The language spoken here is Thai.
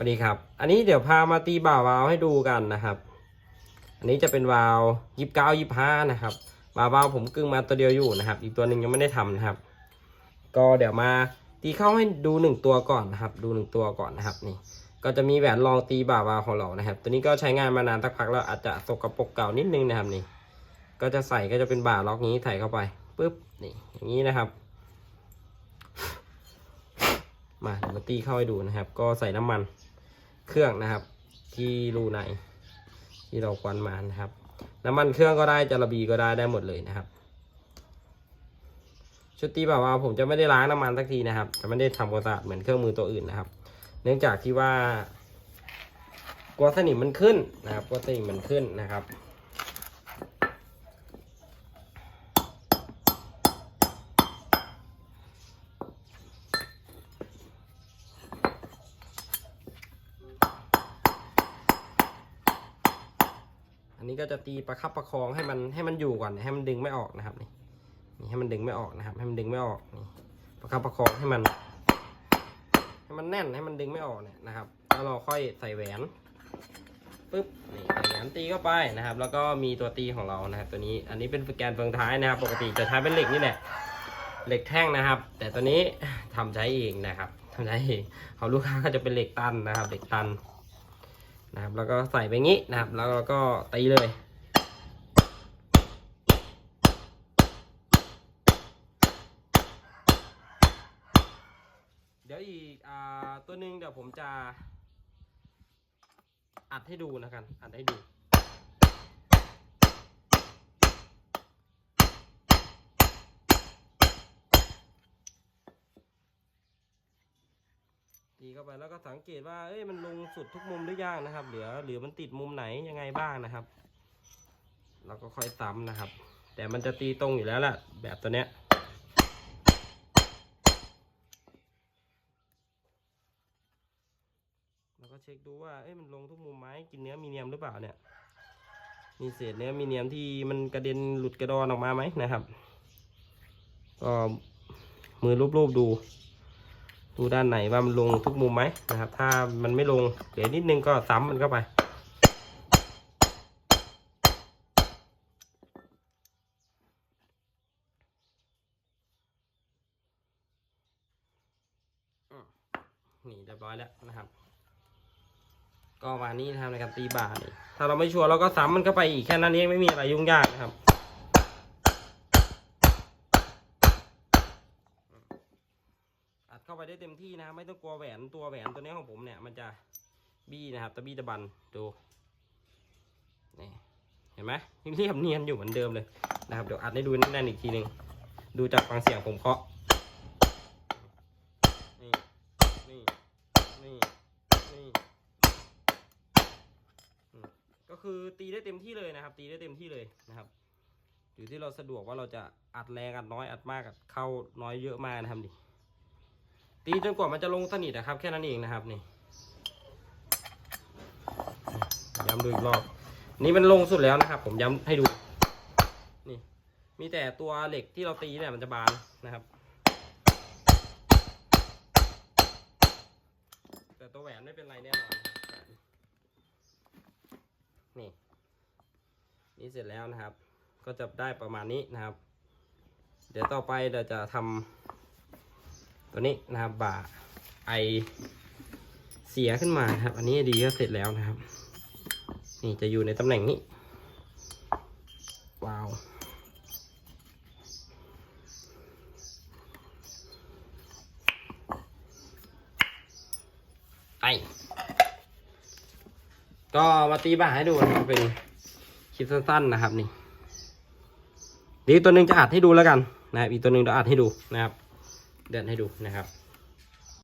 วัสดีครับ อันนี้เดี๋ยวพามาตีบ่าวาล์วให้ดูกันนะครับ อันนี้จะเป็นวาลยิบเก้ายิบห้านะครับบ่าวาล์วผมกึ่งมาตัวเดียวอยู่นะครับ อีกตัวหนึ่งยังไม่ได้ทำนะครับ ก็เดี๋ยวมาตีเข้าให้ดูหนึ่งตัวก่อนนะครับ ดูหนึ่งตัวก่อนนะครับนี่ ก็จะมีแหวนรองตีบ่าวาล์วของเรานะครับ ตัวนี้ก็ใช้งานมานานสักพักแล้วอาจจะสกปรกเก่านิดนึงนะครับนี่ ก็จะใส่ก็จะเป็นบ่าล็อกนี้ใส่เข้าไปปุ๊บนี่อย่างนี้นะครับมามาตีเข้าให้ดูนะครับ ก็ใส่น้ำมัน เครื่องนะครับ ที่รูในที่เราควันมานะครับ น้ำมันเครื่องก็ได้จะระบีก็ได้ได้หมดเลยนะครับ ชุดตีแบบว่าผมจะไม่ได้ล้างน้ำมันสักทีนะครับ จะไม่ได้ทำความสะอาดเหมือนเครื่องมือตัวอื่นนะครับ เนื่องจากที่ว่ากลัวสนิมมันขึ้นนะครับกลัวสนิมมันขึ้นนะครับ นี้ก็จะตีประคับประคองให้มันให้มันอยู่ก่อนให้มันดึงไม่ออกนะครับนี่นี่ให้มันดึงไม่ออกนะครับ ให้มันดึงไม่ออกนี่ประคับประคองให้มัน ให้มันแน่นให้มันดึงไม่ออกเนี่ยนะครับแล้วเราค่อยใส่แหวนปึ๊บนี่ใส่แหวนตีเข้าไปนะครับ แล้วก็มีตัวตีของเรานะครับ ตัวนี้อันนี้เป็นแกนเฟืองท้ายนะครับ ปกติจะใช้เป็นเหล็กนี่แหละเหล็กแท่งนะครับ แต่ตัวนี้ทำใช้เองนะครับทำใช้เองของลูกค้าก็จะเป็นเหล็กตันนะครับ เหล็กตัน นะครับ แล้วก็ใส่ไปงี้นะครับ แล้วเราก็ตีเลย เดี๋ยวอีกอตัวหนึ่งเดี๋ยวผมจะอัดให้ดูนะครับอัดให้ดู ตีเข้าไปแล้วก็สังเกตว่าเอ้ยมันลงสุดทุกมุมหรือยังนะครับ เหลือเหลือมันติดมุมไหนยังไงบ้างนะครับเราก็ค่อยซ้ำนะครับ แต่มันจะตีตรงอยู่แล้วแหละแบบตัวเนี้ยแล้วก็เช็คดูว่าเอ้ยมันลงทุกมุมไหมกินเนื้อมีเนียมหรือเปล่าเนี่ย มีเศษเนื้อมีเนียมที่มันกระเด็นหลุดกระดอนออกมาไหมนะครับ ก็มือรูปๆดู ดูด้านไหนว่ามันลงทุกมุมไหมนะครับ ถ้ามันไม่ลงเดี๋ยวนิดนึงก็ซ้ำมันเข้าไปนี่เรียบร้อยแล้วนะครับ ก็วันนี้นะครับในการตีบานี่ถ้าเราไม่ชัวร์เราก็ซ้ำมันเข้าไปอีกแค่นั้นเองไม่มีอะไรยุ่งยากนะครับ อัด เข้าไปได้เต็มที่นะครับไม่ต้องกลัวแหวนตัวแหวนตัวนี้ของผมเนี่ย มันจะบี้นะครับตะบี้ตะบันดูนี่เห็นไหมเรียบเนียนอยู่เหมือนเดิมเลยนะครับเดี๋ยวอัดให้ดูแน่นๆอีกทีหนึ่งดูจากฟังเสียงผมเคาะนี่นี่นี่นี่ก็คือตีได้เต็มที่เลยนะครับ ตีได้เต็มที่เลยนะครับอยู่ที่เราสะดวกว่าเราจะอัดแรงอัดน้อยอัดมากอัดเข้าน้อยเยอะมากนะครับดิ ตีจนกว่ามันจะลงสนิทนะครับ แค่นั้นเองนะครับนี่ย้ำดูอีกรอบนี่มันลงสุดแล้วนะครับ ผมย้ำให้ดู นี่ มีแต่ตัวเหล็กที่เราตีเนี่ยมันจะบานนะครับ แต่ตัวแหวนไม่เป็นไรแน่นอนนี่นี่เสร็จแล้วนะครับ ก็จะได้ประมาณนี้นะครับ เดี๋ยวต่อไปเราจะทำ ตัวนี้นะครับบ่าไอเสียขึ้นมาครับ อันนี้ดีก็เสร็จแล้วนะครับ นี่จะอยู่ในตำแหน่งนี้ว้าวไอก็มาตีบ่าให้ดูนะครับเป็นคลิปสั้นๆนะครับนี่ดีตัวหนึ่งจะอัดให้ดูแล้วกันนะครับอีกตัวหนึ่งเดี๋ยวอัดให้ดูนะครับ เดินให้ดูนะครับ